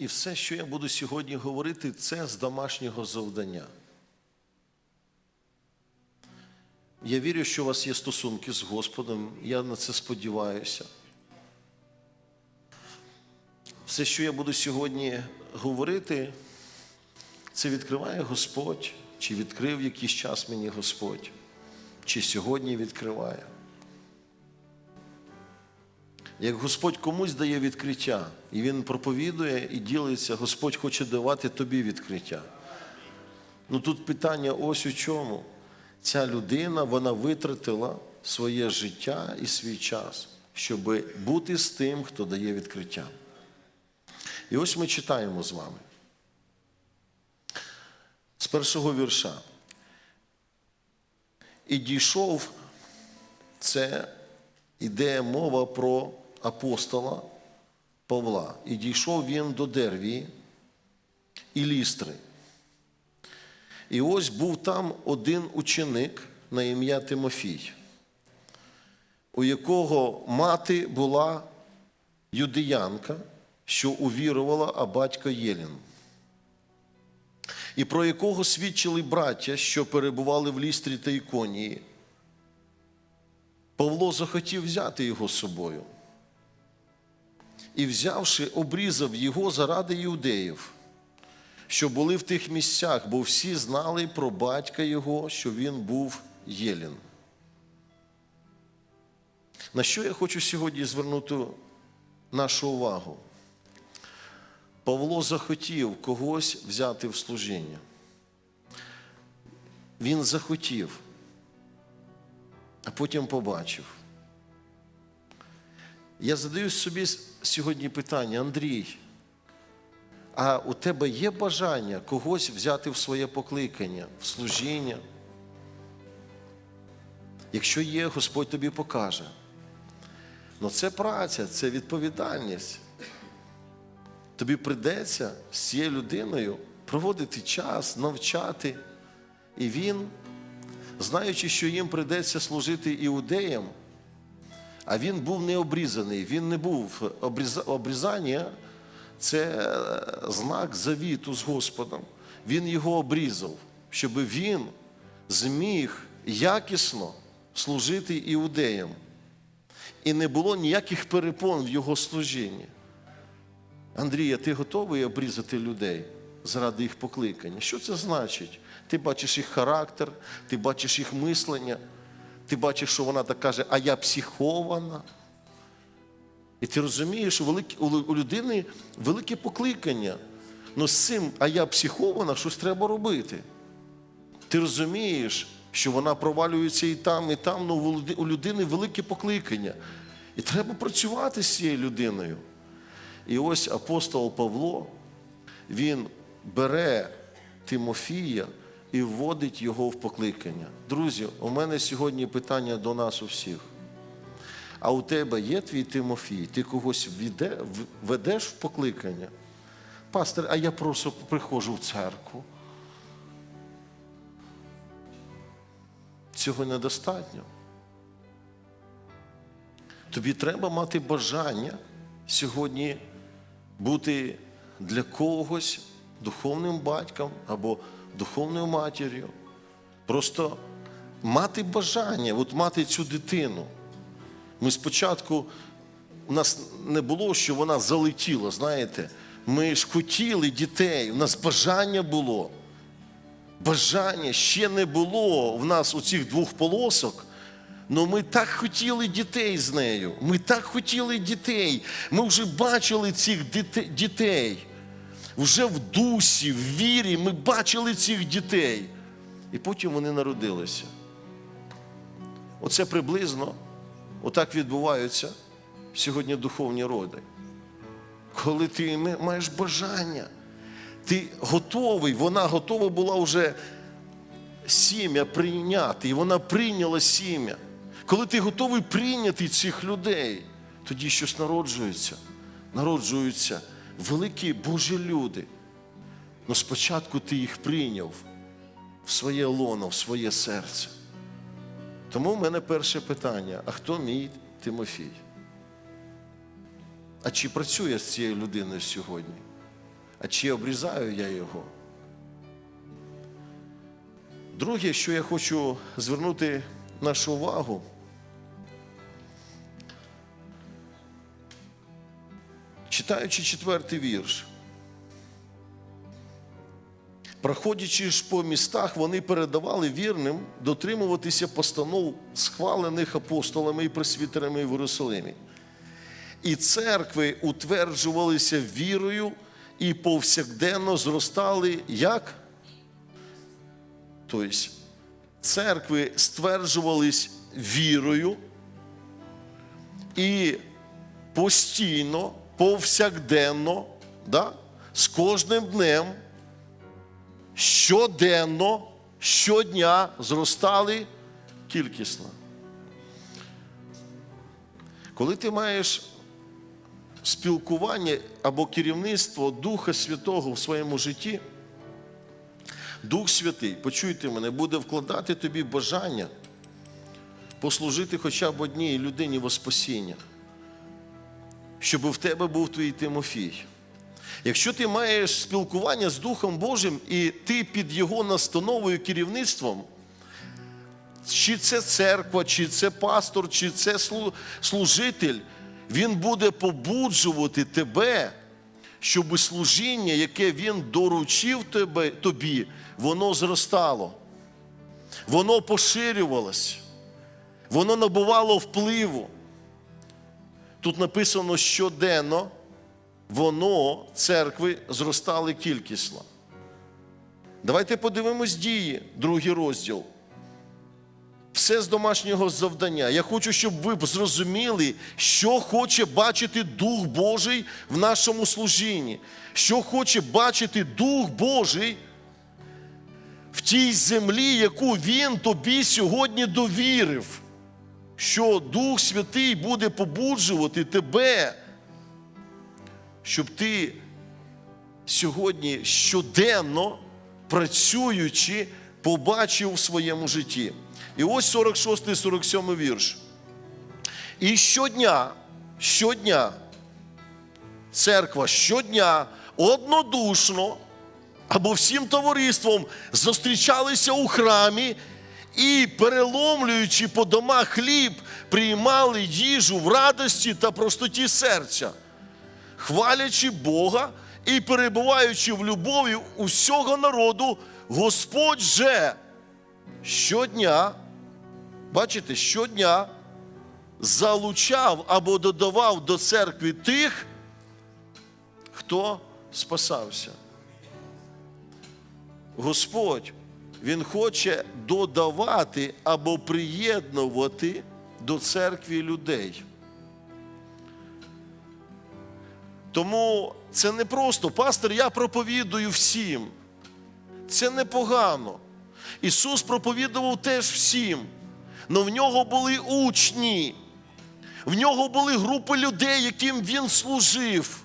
І все, що я буду сьогодні говорити, це з домашнього завдання. Я вірю, що у вас є стосунки з Господом, я на це сподіваюся. Все, що я буду сьогодні говорити, це відкриває Господь, чи відкрив якийсь час мені Господь, чи сьогодні відкриває. Як Господь комусь дає відкриття, і Він проповідує і ділиться, Господь хоче давати тобі відкриття. Ну тут питання ось у чому. Ця людина вона витратила своє життя і свій час, щоб бути з тим, хто дає відкриття. І ось ми читаємо з вами. З першого вірша. І дійшов це іде мова про апостола Павла. І дійшов він до Дервії і Лістри. І ось був там один ученик на ім'я Тимофій, у якого мати була юдеянка, що увірувала, а батько Єлін, і про якого свідчили браття, що перебували в лістрі та іконії. Павло захотів взяти його з собою. І, взявши, обрізав його заради іудеїв, що були в тих місцях, бо всі знали про батька його, що він був Єлін. На що я хочу сьогодні звернути нашу увагу? Павло захотів когось взяти в служіння. Він захотів, а потім побачив. Я задаю собі сьогодні питання, Андрій, а у тебе є бажання когось взяти в своє покликання, в служіння? Якщо є, Господь тобі покаже. Ну це праця, це відповідальність. Тобі прийдеться з цією людиною проводити час, навчати. І він, знаючи, що їм прийдеться служити іудеям, а він був не обрізаний, він не був обрізання це знак завіту з Господом. Він його обрізав, щоб він зміг якісно служити іудеям. І не було ніяких перепон в його служінні. Андрія, ти готовий обрізати людей заради їх покликання? Що це значить? Ти бачиш їх характер, ти бачиш їх мислення, ти бачиш, що вона так каже, а я психована. І ти розумієш, що великі, у людини велике покликання. Ну з цим, а я психована, щось треба робити. Ти розумієш, що вона провалюється і там, і там, ну у людини велике покликання. І треба працювати з цією людиною. І ось апостол Павло, він бере Тимофія і вводить його в покликання. Друзі, у мене сьогодні питання до нас усіх. А у тебе є твій Тимофій? Ти когось ведеш в покликання? Пастор, а я просто приходжу в церкву. Цього недостатньо. Тобі треба мати бажання сьогодні бути для когось духовним батьком або духовною матір'ю. Просто мати бажання, от мати цю дитину. Ми спочатку, у нас не було, що вона залетіла, знаєте. Ми ж хотіли дітей, у нас бажання було. Бажання ще не було в нас у цих двох полосок. Ну ми так хотіли дітей з нею. Ми так хотіли дітей. Ми вже бачили цих діте- дітей. Вже в дусі, в вірі ми бачили цих дітей. І потім вони народилися. Оце приблизно отак відбуваються сьогодні духовні роди. Коли ти маєш бажання, ти готовий, вона готова була вже сім'я прийняти, і вона прийняла сім'я. Коли ти готовий прийняти цих людей, тоді щось народжується. Народжуються великі Божі люди. Но спочатку ти їх прийняв в своє лоно, в своє серце. Тому в мене перше питання: а хто мій Тимофій? А чи працює з цією людиною сьогодні? а чи обрізаю я його. Друге, що я хочу звернути нашу увагу, читаючи четвертий вірш. Проходячи ж по містах, вони передавали вірним дотримуватися постанов, схвалених апостолами і пресвітерами в Єрусалимі. І церкви утверджувалися вірою і повсякденно зростали як? Тобто, церкви стверджувались вірою і постійно, повсякденно, да, з кожним днем щоденно, щодня зростали кількісно. Коли ти маєш спілкування або керівництво Духа Святого в своєму житті, Дух Святий, почуйте мене, буде вкладати тобі бажання послужити хоча б одній людині во спасіння, щоб в тебе був твій Тимофій. Якщо ти маєш спілкування з Духом Божим і ти під Його настановою керівництвом, чи це церква, чи це пастор, чи це служитель, він буде побуджувати тебе, щоб служіння, яке він доручив тебе, тобі, воно зростало, воно поширювалось, воно набувало впливу. Тут написано щоденно воно, церкви, зростали кількісно. Давайте подивимось дії, другий розділ. Все з домашнього завдання. Я хочу, щоб ви зрозуміли, що хоче бачити Дух Божий в нашому служінні, що хоче бачити Дух Божий в тій землі, яку Він тобі сьогодні довірив. Що Дух Святий буде побуджувати тебе щоб ти сьогодні щоденно працюючи, побачив в своєму житті. І ось 46 47 вірш. І щодня, щодня, церква щодня однодушно або всім товариством зустрічалися у храмі і, переломлюючи по домах хліб, приймали їжу в радості та простоті серця хвалячи Бога і перебуваючи в любові усього народу, Господь же щодня, бачите, щодня залучав або додавав до церкви тих, хто спасався. Господь, Він хоче додавати або приєднувати до церкви людей. Тому це не просто, пастор, я проповідую всім. Це непогано. Ісус проповідував теж всім. але в нього були учні, в нього були групи людей, яким Він служив.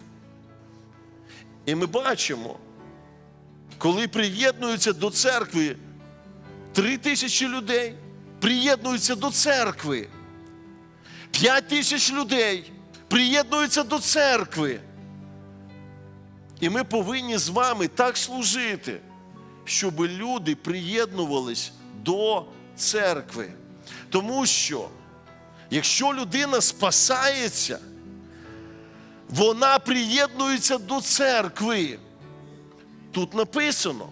І ми бачимо, коли приєднуються до церкви три тисячі людей, приєднуються до церкви, п'ять тисяч людей приєднуються до церкви. І ми повинні з вами так служити, щоб люди приєднувались до церкви. Тому що, якщо людина спасається, вона приєднується до церкви. Тут написано,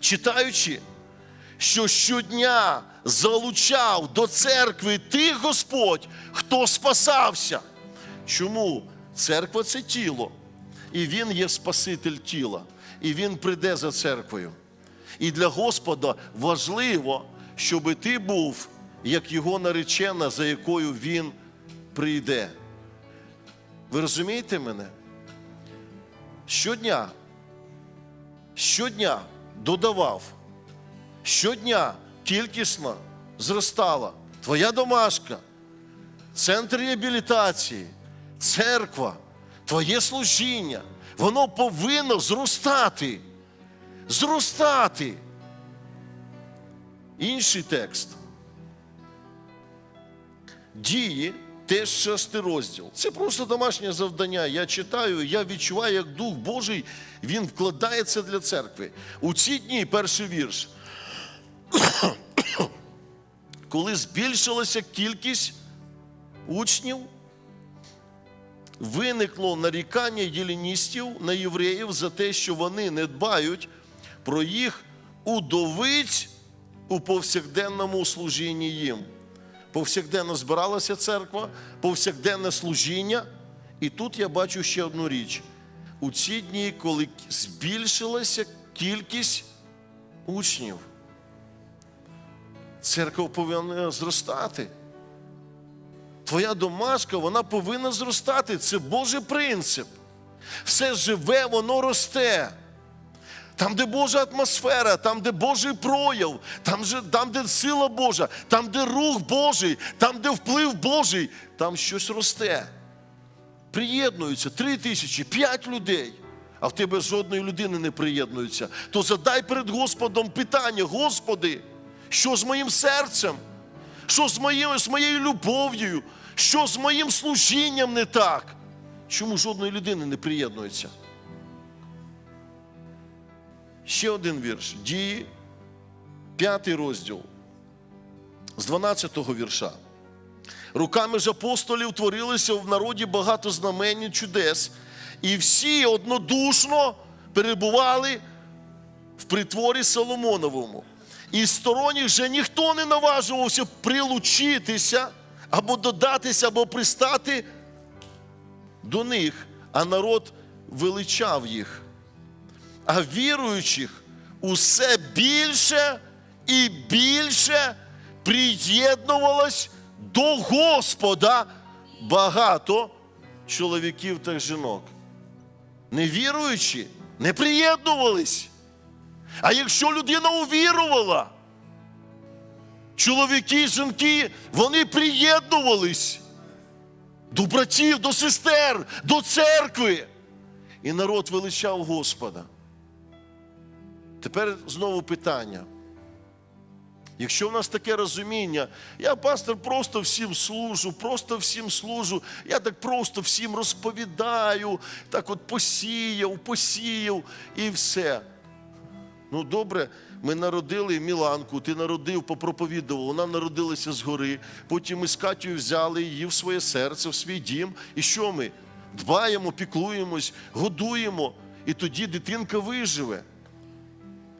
читаючи, що щодня залучав до церкви тих Господь, хто спасався. Чому? Церква це тіло. І Він є Спаситель тіла, і Він прийде за церквою. І для Господа важливо, щоб ти був як його наречена, за якою Він прийде. Ви розумієте мене? Щодня, щодня додавав, щодня кількісно зростала твоя домашка, центр реабілітації, церква твоє служіння, воно повинно зростати. Зростати. Інший текст. Дії, теж шостий розділ. Це просто домашнє завдання. Я читаю, я відчуваю, як Дух Божий він вкладається для церкви. У ці дні перший вірш. Коли збільшилася кількість учнів, виникло нарікання єліністів на євреїв за те, що вони не дбають про їх удовиць у повсякденному служінні їм. Повсякденно збиралася церква, повсякденне служіння. І тут я бачу ще одну річ. У ці дні, коли збільшилася кількість учнів, церква повинна зростати. Твоя домашка, вона повинна зростати. Це Божий принцип. Все живе, воно росте. Там, де Божа атмосфера, там, де Божий прояв, там, там, де сила Божа, там, де рух Божий, там, де вплив Божий, там щось росте. Приєднуються три тисячі, п'ять людей, а в тебе жодної людини не приєднується. То задай перед Господом питання: Господи, що з моїм серцем? Що з, моєю, з моєю любов'ю? Що з моїм служінням не так? Чому жодної людини не приєднується? Ще один вірш. Дії, п'ятий розділ, з 12-го вірша. Руками ж апостолів творилося в народі багато знамень і чудес, і всі однодушно перебували в притворі Соломоновому. І сторонніх же ніхто не наважувався прилучитися або додатися, або пристати до них, а народ величав їх. А віруючих усе більше і більше приєднувалось до Господа багато чоловіків та жінок. Невіруючі не приєднувались. А якщо людина увірувала, чоловіки жінки, вони приєднувались до братів, до сестер, до церкви. І народ величав Господа. Тепер знову питання. Якщо в нас таке розуміння, я пастор просто всім служу, просто всім служу, я так просто всім розповідаю, так от посіяв, посіяв і все. Ну, добре, ми народили Міланку, ти народив, попроповідував, вона народилася згори. Потім ми з Катєю взяли її в своє серце, в свій дім. І що ми? Дбаємо, піклуємось, годуємо, і тоді дитинка виживе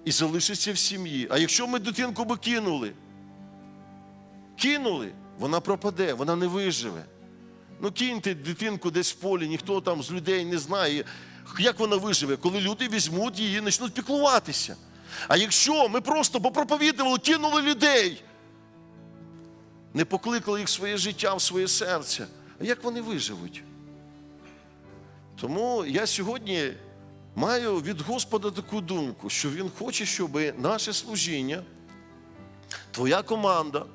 і залишиться в сім'ї. А якщо ми дитинку би кинули, кинули, вона пропаде, вона не виживе. Ну киньте дитинку десь в полі, ніхто там з людей не знає, як вона виживе, коли люди візьмуть її і почнуть піклуватися. А якщо ми просто попроповідували, кинули людей, не покликали їх в своє життя, в своє серце, а як вони виживуть? Тому я сьогодні маю від Господа таку думку, що Він хоче, щоб наше служіння, твоя команда,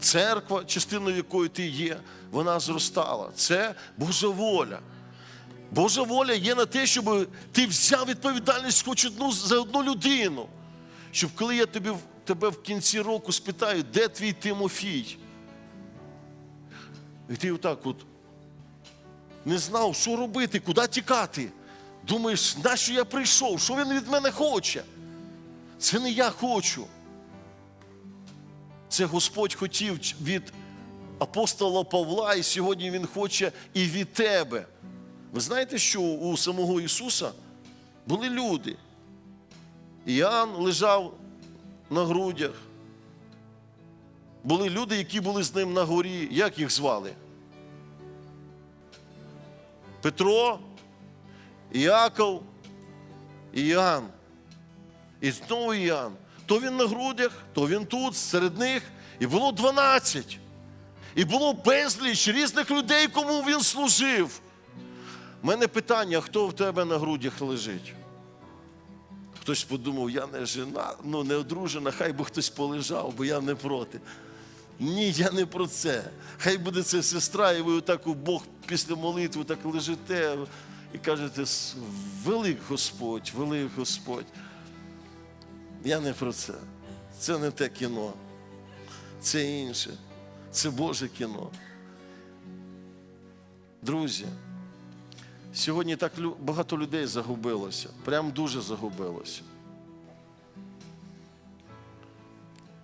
церква, частиною якої ти є, вона зростала. Це Божа воля. Божа воля є на те, щоб ти взяв відповідальність хоч одну за одну людину. Щоб коли я тобі, тебе в кінці року спитаю, де твій Тимофій? І ти отак от не знав, що робити, куди тікати. Думаєш, на що я прийшов? Що він від мене хоче? Це не я хочу. Це Господь хотів від апостола Павла, і сьогодні Він хоче і від тебе. Ви знаєте, що у самого Ісуса були люди. Іоанн лежав на грудях. Були люди, які були з ним на горі. Як їх звали? Петро, Іаков, Іоанн. І знову Іоанн. То він на грудях, то він тут, серед них. І було 12. І було безліч різних людей, кому він служив. У мене питання, хто в тебе на грудях лежить? Хтось подумав, я не жена, ну не одружена, хай би хтось полежав, бо я не проти. Ні, я не про це. Хай буде це сестра, і ви отак у Бог після молитви так лежите і кажете, велик Господь, велик Господь. Я не про це. Це не те кіно. Це інше. Це Боже кіно. Друзі, сьогодні так багато людей загубилося, прям дуже загубилося.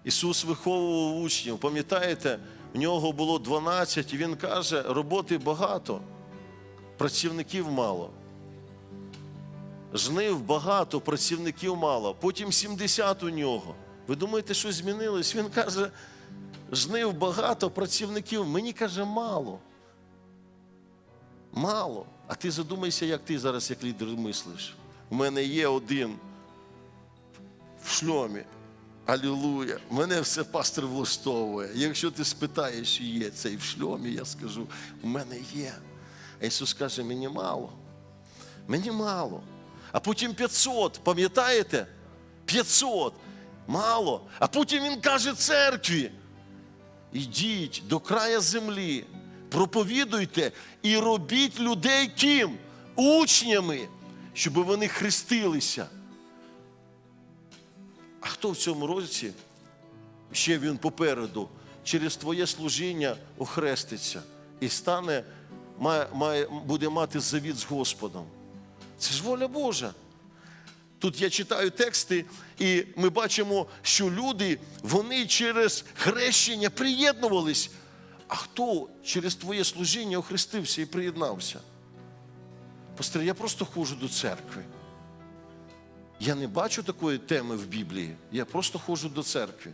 Ісус виховував учнів, пам'ятаєте, в нього було 12, і Він каже, роботи багато, працівників мало. Жнив багато, працівників мало. Потім 70 у нього. Ви думаєте, що змінилось? Він каже, жнив багато, працівників. Мені каже, мало. Мало. А ти задумайся, як ти зараз, як лідер, мислиш. У мене є один в шльомі. Алілуя. Мене все пастор влаштовує. Якщо ти спитаєш, чи є цей в шльомі, я скажу, у мене є. А Ісус каже, мені мало. Мені мало. А потім 500, пам'ятаєте? 500. Мало. А потім Він каже церкві. Ідіть до края землі, проповідуйте і робіть людей ким? Учнями, щоб вони хрестилися. А хто в цьому році, ще він попереду, через твоє служіння охреститься і стане, має, має, буде мати завіт з Господом? Це ж воля Божа. Тут я читаю тексти, і ми бачимо, що люди вони через хрещення приєднувались. А хто через твоє служіння охрестився і приєднався? Пастор, я просто ходжу до церкви. Я не бачу такої теми в Біблії. Я просто ходжу до церкви.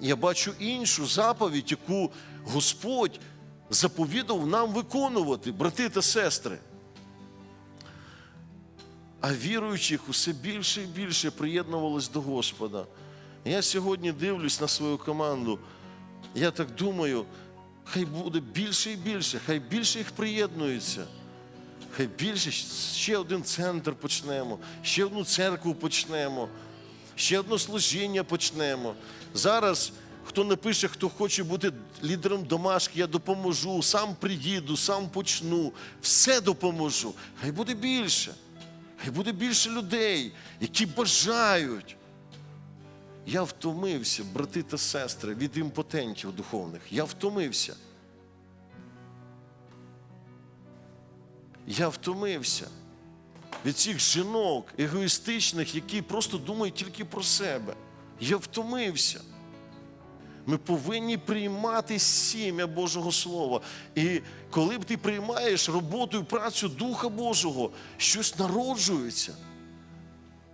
Я бачу іншу заповідь, яку Господь заповідав нам виконувати, брати та сестри. А віруючих усе більше і більше приєднувалось до Господа. Я сьогодні дивлюсь на свою команду. Я так думаю, хай буде більше і більше, хай більше їх приєднується. Хай більше ще один центр почнемо, ще одну церкву почнемо, ще одне служіння почнемо. Зараз хто напише, хто хоче бути лідером домашки, я допоможу, сам приїду, сам почну, все допоможу. Хай буде більше. Хай буде більше людей, які бажають. Я втомився, брати та сестри, від імпотентів духовних. Я втомився. Я втомився від цих жінок егоїстичних, які просто думають тільки про себе. Я втомився. Ми повинні приймати сім'я Божого Слова. І коли б ти приймаєш роботу і працю Духа Божого, щось народжується.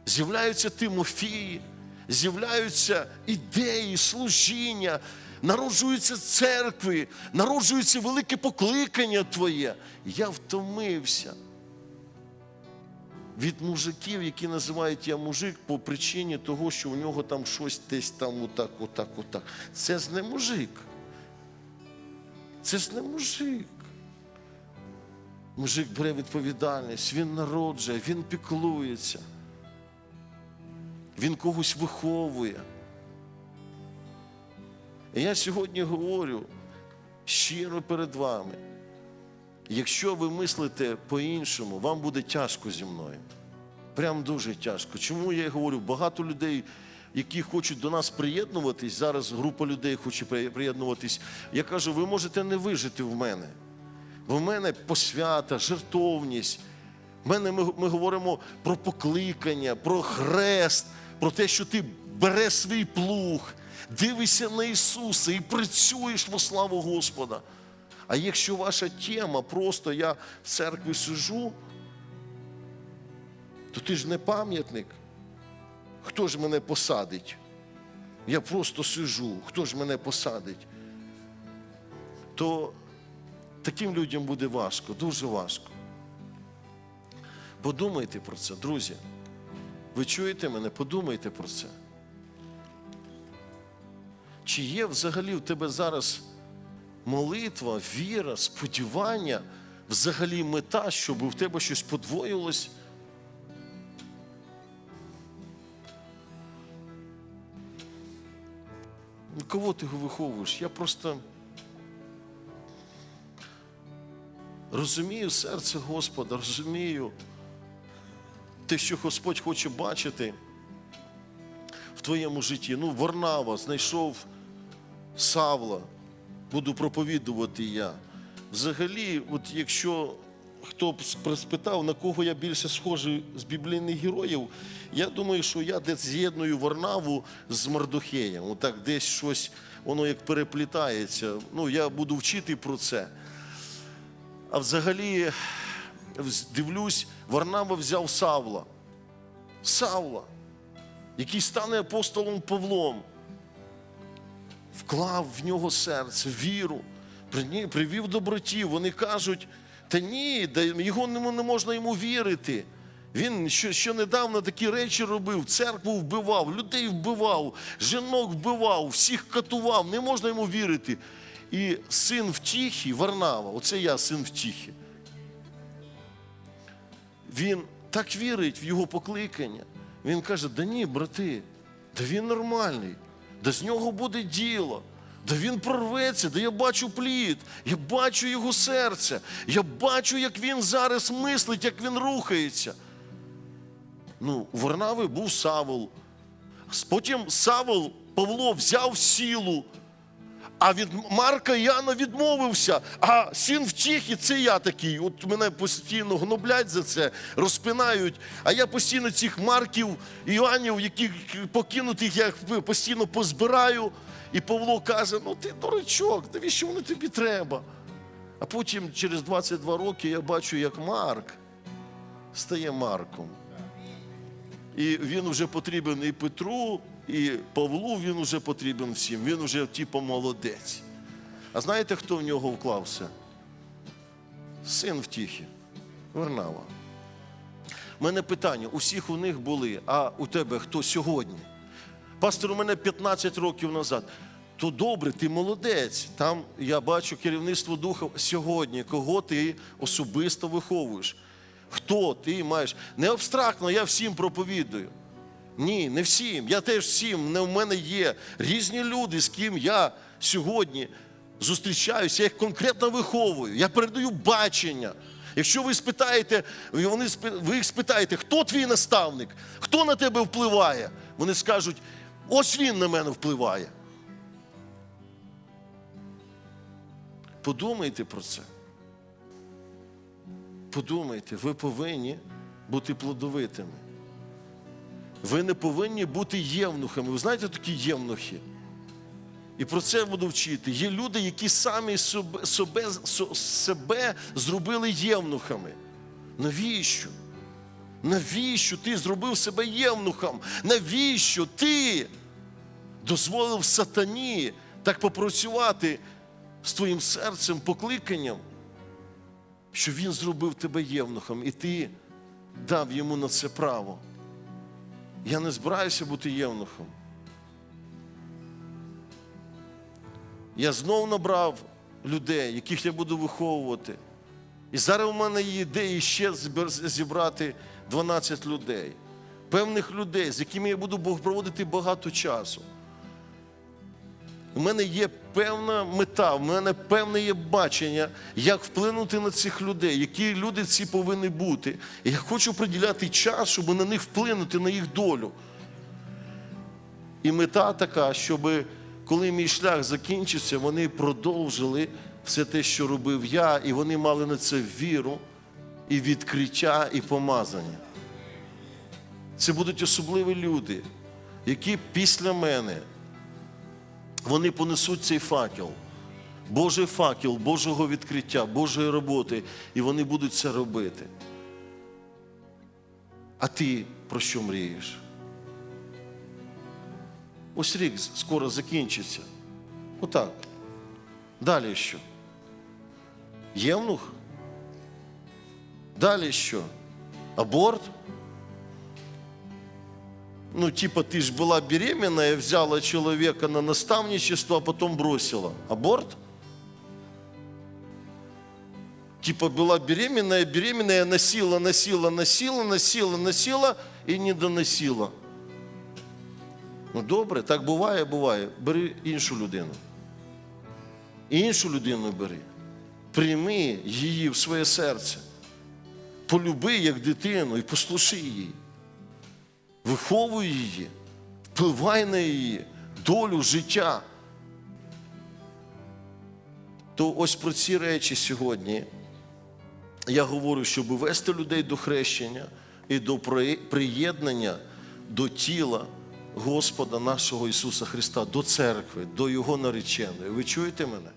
З'являються Тимофії, з'являються ідеї, служіння, народжуються церкви, народжується велике покликання Твоє. Я втомився від мужиків, які називають я мужик по причині того, що у нього там щось десь там отак, отак, отак. Це ж не мужик. Це ж не мужик. Мужик бере відповідальність, він народжує, він піклується. Він когось виховує. І я сьогодні говорю щиро перед вами. Якщо ви мислите по-іншому, вам буде тяжко зі мною. Прям дуже тяжко. Чому я говорю? Багато людей, які хочуть до нас приєднуватись, зараз група людей хоче приєднуватись. Я кажу, ви можете не вижити в мене. Бо в мене посвята, жертовність. В мене ми, ми говоримо про покликання, про хрест, про те, що ти береш свій плуг, дивишся на Ісуса і працюєш во славу Господа. А якщо ваша тема просто я в церкві сижу, то ти ж не пам'ятник. Хто ж мене посадить? Я просто сижу, хто ж мене посадить? То таким людям буде важко, дуже важко. Подумайте про це, друзі. Ви чуєте мене? Подумайте про це. Чи є взагалі в тебе зараз молитва, віра, сподівання, взагалі мета, щоб у тебе щось подвоїлось? Ну, Кого ти його виховуєш? Я просто розумію серце Господа, розумію те, що Господь хоче бачити в твоєму житті. Ну, Варнава знайшов Савла, буду проповідувати я. взагалі, от якщо хто б спитав, на кого я більше схожий з біблійних героїв, я думаю, що я десь з'єдную Варнаву з Мардухеєм. Отак десь щось, воно як переплітається. Ну, я буду вчити про це. А взагалі, вз- дивлюсь, Варнава взяв Савла. Савла, який стане апостолом Павлом вклав в нього серце, віру, привів добротів. Вони кажуть, та ні, його не, можна йому вірити. Він що, що недавно такі речі робив, церкву вбивав, людей вбивав, жінок вбивав, всіх катував, не можна йому вірити. І син втіхи, Варнава, оце я син втіхи. Він так вірить в його покликання. Він каже: да ні, брати, да він нормальний, да з нього буде діло. Да він прорветься, да я бачу плід, я бачу його серце, я бачу, як він зараз мислить, як він рухається. Ну, у Варнави був Савол. Потім Савол Павло взяв сілу, а від Марка Яна відмовився. А син втіхи це я такий. От мене постійно гноблять за це, розпинають. А я постійно цих Марків, Іоаннів, яких покинутих я постійно позбираю. І Павло каже: ну ти дурачок, навіщо вони тобі треба? А потім через 22 роки я бачу, як Марк стає Марком. І він вже потрібен і Петру, і Павлу він вже потрібен всім. Він вже типу молодець. А знаєте, хто в нього вклався? Син втіхи, Варнава. У мене питання: усіх у них були, а у тебе хто сьогодні? Пастор, у мене 15 років назад. То добре, ти молодець. Там я бачу керівництво духа сьогодні, кого ти особисто виховуєш. Хто ти маєш? Не абстрактно, я всім проповідую. Ні, не всім. Я теж всім. Не в мене є різні люди, з ким я сьогодні зустрічаюся, я їх конкретно виховую. Я передаю бачення. Якщо ви спитаєте, вони ви їх спитаєте, хто твій наставник, хто на тебе впливає, вони скажуть, ось він на мене впливає. Подумайте про це. Подумайте, ви повинні бути плодовитими. Ви не повинні бути євнухами. Ви знаєте такі євнухи? І про це буду вчити. Є люди, які самі себе, себе, со- себе зробили євнухами. Навіщо? Навіщо ти зробив себе євнухом? Навіщо ти дозволив сатані так попрацювати з твоїм серцем, покликанням, що він зробив тебе євнухом, і ти дав йому на це право? Я не збираюся бути євнухом. Я знов набрав людей, яких я буду виховувати. І зараз у мене є ідеї ще зібрати 12 людей, певних людей, з якими я буду проводити багато часу. У мене є певна мета, у мене певне є бачення, як вплинути на цих людей, які люди ці повинні бути. І я хочу приділяти час, щоб на них вплинути, на їх долю. І мета така, щоб коли мій шлях закінчиться, вони продовжили все те, що робив я, і вони мали на це віру, і відкриття, і помазання. Це будуть особливі люди, які після мене вони понесуть цей факел. Божий факел, Божого відкриття, Божої роботи, і вони будуть це робити. А ти про що мрієш? Ось рік скоро закінчиться. Отак. Далі що? Євнух? Далі що? Аборт? Ну, типа, ты же была беременная, взяла человека на наставничество, а потом бросила. Аборт? Типа была беременная, беременная, носила, носила, носила, носила, носила і не доносила. Ну добре, так буває, буває. Бери іншу людину. Іншу людину бери. Прийми її в своє серце. Полюби як дитину і послуши її. Виховуй її, впливай на її долю життя. То ось про ці речі сьогодні я говорю, щоб вести людей до хрещення і до приєднання до тіла Господа нашого Ісуса Христа, до церкви, до Його нареченої. Ви чуєте мене?